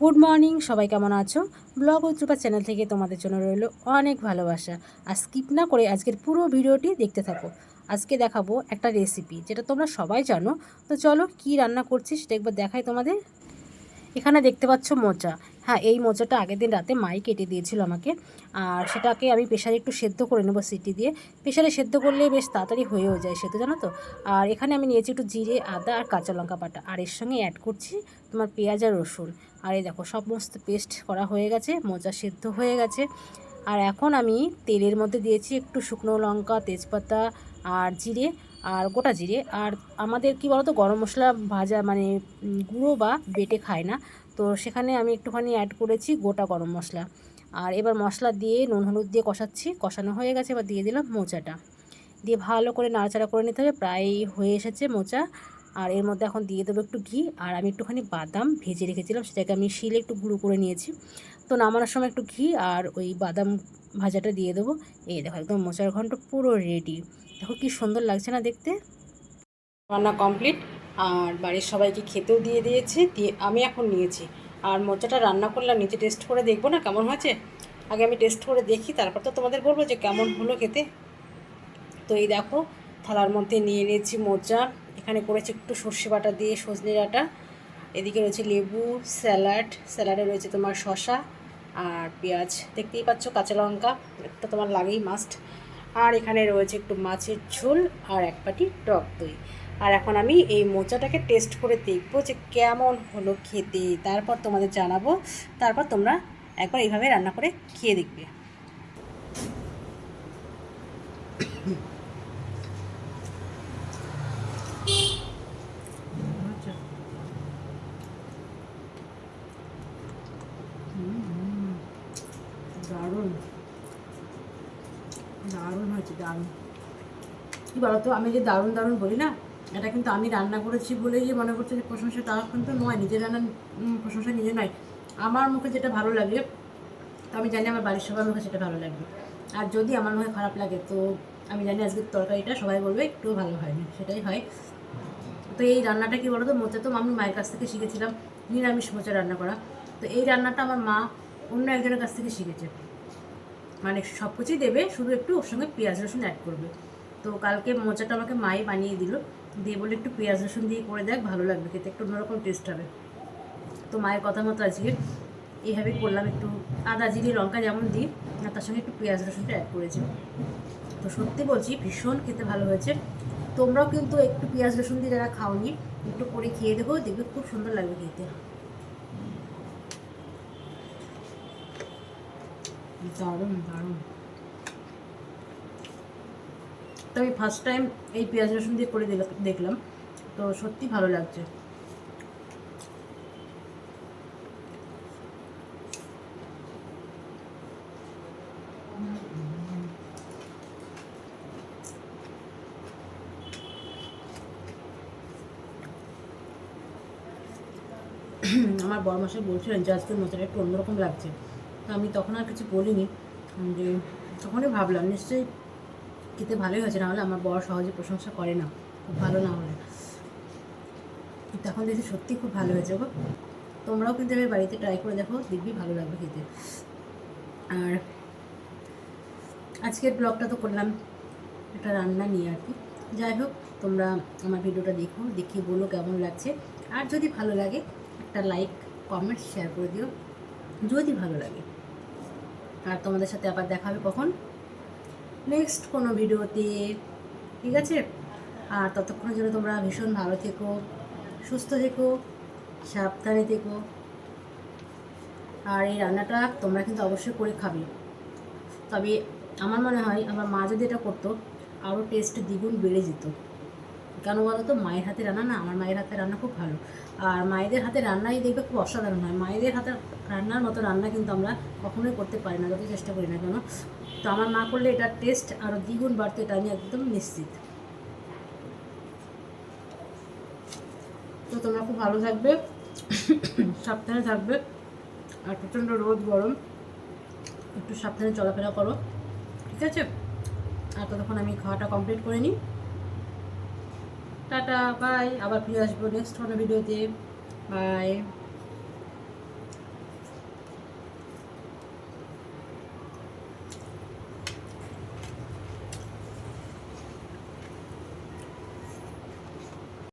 Good morning সবাই কেমন আছো? ব্লগ উত্রুপা চ্যানেল থেকে তোমাদের জন্য রইল অনেক ভালোবাসা। আর স্কিপ না করে আজকের পুরো ভিডিওটি দেখতে থাকো। আজকে দেখাবো একটা রেসিপি যেটা তোমরা সবাই জানো। তো চলো কি রান্না করছি সেটা একবার দেখাই তোমাদের। এখানে দেখতে পাচ্ছ মোচা। হ্যাঁ এই মোচাটা আগের দিন রাতে মাই কেটে দিয়েছিল আমাকে। আর সেটাকে আমি প্রেশারে একটু সেদ্ধ করে নেব সিটি দিয়ে। প্রেশারে সেদ্ধ করলে বেশ তাড়াতাড়ি হয়েও যায় সেদ্ধ, জানো তো? আর এখানে আমি নিয়েছি একটু জিরে, আদা আর কাঁচা লঙ্কা বাটা। আর এর সঙ্গে অ্যাড করছি তোমার পেঁয়াজ আর রসুন। আর এই দেখো, সমস্ত পেস্ট করা হয়ে গেছে মোজা সেদ্ধ হয়ে গেছে। আর এখন আমি তেলের মধ্যে দিয়েছি একটু শুকনো লঙ্কা, তেজপাতা আর জিরে, আর গোটা জিরে। আর আমাদের কি বলতো, গরম মশলা ভাজা মানে গুঁড়ো বা বেটে খায় না। তো সেখানে আমি একটুখানি অ্যাড করেছি গোটা গরম মশলা। আর এবার মশলা দিয়ে নুন, হলুদ দিয়ে কষাচ্ছি। কষানো হয়ে গেছে, এবার দিয়ে দিলাম মোচাটা। দিয়ে ভালো করে নাড়াচাড়া করে নিতে হবে প্রায় হয়ে এসেছে মোচা। আর এর মধ্যে এখন দিয়ে দেবো একটু ঘি, আর আমি একটুখানি বাদাম ভেজে রেখেছিলাম, সেটাকে আমি শিলে একটু গুঁড়ো করে নিয়েছি। তো নামানোর সময় একটু ঘি আর ওই বাদাম ভাজাটা দিয়ে দেবো। এই দেখো, একদম মোচার ঘন্ট পুরো রেডি দেখো কি সুন্দর লাগছে না দেখতে। রান্না কমপ্লিট আর বাড়ির সবাইকে খেতেও দিয়ে দিয়েছি, দিয়ে আমি এখন নিয়েছি। আর মোচাটা রান্না করলাম নিচে টেস্ট করে দেখব না, কেমন হয়েছে? আগে আমি টেস্ট করে দেখি, তারপর তো তোমাদের বলব যে কেমন হলো খেতে। তো এই দেখো, থালার মধ্যে নিয়ে নিয়েছি মোচা, এখানে করেছি একটু সর্ষে বাটা দিয়ে সজনে ডাঁটা। এদিকে রয়েছে লেবু, স্যালাড, স্যালাডে রয়েছে তোমার শশা আর পেঁয়াজ। দেখতেই পাচ্ছ কাঁচা লঙ্কা, একটা তোমার লাগেই মাস্ট আর এখানে রয়েছে একটু মাছের ঝোল আর এক পাটি টক দই। আর এখন আমি এই মোচাটাকে টেস্ট করে দেখব যে কেমন হলো খেতে। তারপর তোমাদের জানাব, তারপর তোমরা একবার এইভাবে রান্না করে খেয়ে দেখবে। দারুণ। দারুণ হয়েছে, দারুণ। কী বলতো, আমি যে দারুণ দারুণ বলি না এটা কিন্তু আমি রান্না করেছি বলেই যে মনে করছে যে প্রশংসা তা কিন্তু নয়, নিজের রান্নার প্রশংসা নিজে নয়। আমার মুখে যেটা ভালো লাগে, তো আমি জানি আমার বাড়ির সবার মুখে সেটা ভালো লাগবে। আর যদি আমার মুখে খারাপ লাগে, তো আমি জানি আজকের তরকারিটা সবাই বলবে একটু ভালো হয়নি, সেটাই হয়। তো এই রান্নাটা কি বলতো, মোচা তো আমি মায়ের কাছ থেকে শিখেছিলাম, নিরামিষ মোচা রান্না করা। তো এই রান্নাটা আমার মা অন্য একজনের কাছ থেকে শিখেছে। মানে সব কিছুই দেবে, শুধু একটু ওর সঙ্গে পেঁয়াজ রসুন অ্যাড করবে। তো কালকে মোচাটা আমাকে মাই বানিয়ে দিল। দিয়ে বলে একটু পেঁয়াজ রসুন দিয়ে করে দেখ, ভালো লাগবে খেতে, একটু অন্যরকম টেস্ট হবে। তো মায়ের কথা মতো আজকে এইভাবে করলাম একটু আদা, জিরে, লঙ্কা যেমন দিই, আর তার সঙ্গে একটু পেঁয়াজ রসুনটা অ্যাড করেছি। তো সত্যি বলছি, ভীষণ খেতে ভালো হয়েছে। তোমরাও কিন্তু একটু পেঁয়াজ রসুন দিয়ে যারা খাওনি, একটু করে খেয়ে দেবো দেখবে খুব সুন্দর লাগবে খেতে। দারুণ দারুণ তো আমি ফার্স্ট টাইম এই পেঁয়াজ রসুন দিয়ে করে দেখলাম। তো সত্যি ভালো লাগছে। আমার বড় মাসে বলছিলেন যে আজকে মোচাটা একটু অন্যরকম লাগছে। তো আমি তখন আর কিছু বলিনি। যে তখনই ভাবলাম, নিশ্চয়ই খেতে ভালোই হয়েছে, নাহলে আমার বড় সহজে প্রশংসা করে না, খুব ভালো না হলে। তখন দেখছি সত্যি খুব ভালো হয়েছে গো। তোমরাও কিন্তু এবার বাড়িতে ট্রাই করে দেখো, দেখবি ভালো লাগবে খেতে। আর আজকের ব্লগটা তো করলাম একটা রান্না নিয়ে আর কি। যাই হোক, তোমরা আমার ভিডিওটা দেখো, দেখে বলো কেমন লাগছে। আর যদি ভালো লাগে, একটা লাইক কমেন্ট শেয়ার করে দিও। যদি ভালো লাগে। আর তোমাদের সাথে আবার দেখা হবে কখন? নেক্সট কোনো ভিডিওতে। ঠিক আছে? আর ততক্ষণের জন্য তোমরা ভীষণ ভালো থেকো, সুস্থ থেকো, সাবধানে থেকো। আর এই রান্নাটা তোমরা কিন্তু অবশ্যই করে খাবে। তবে আমার মনে হয় আমার মা যদি এটা করতো, আরও টেস্ট দ্বিগুণ বেড়ে যেত। কেন বলো তো? মায়ের হাতে রান্না না, আমার মায়ের হাতে রান্না খুব ভালো। আর মায়েদের হাতে রান্নাই দেখবে খুব অসাধারণ হয়। মায়েদের হাতে রান্নার মতো রান্না কিন্তু আমরা কখনোই করতে পারি না, যত চেষ্টা করি না কেন? তো আমার মা করলে এটার টেস্ট আরও দ্বিগুণ বাড়তে, এটা আমি একদম নিশ্চিত। তো তোমরা খুব ভালো থাকবে, সাবধানে থাকবে, আর প্রচণ্ড রোদ, গরম, একটু সাবধানে চলাফেরা করো, ঠিক আছে? আর ততক্ষণ আমি খাওয়াটা কমপ্লিট করে নিই। Tata bye. আবার ফিরে আসব নেক্সট কোনো ভিডিওতে বাই।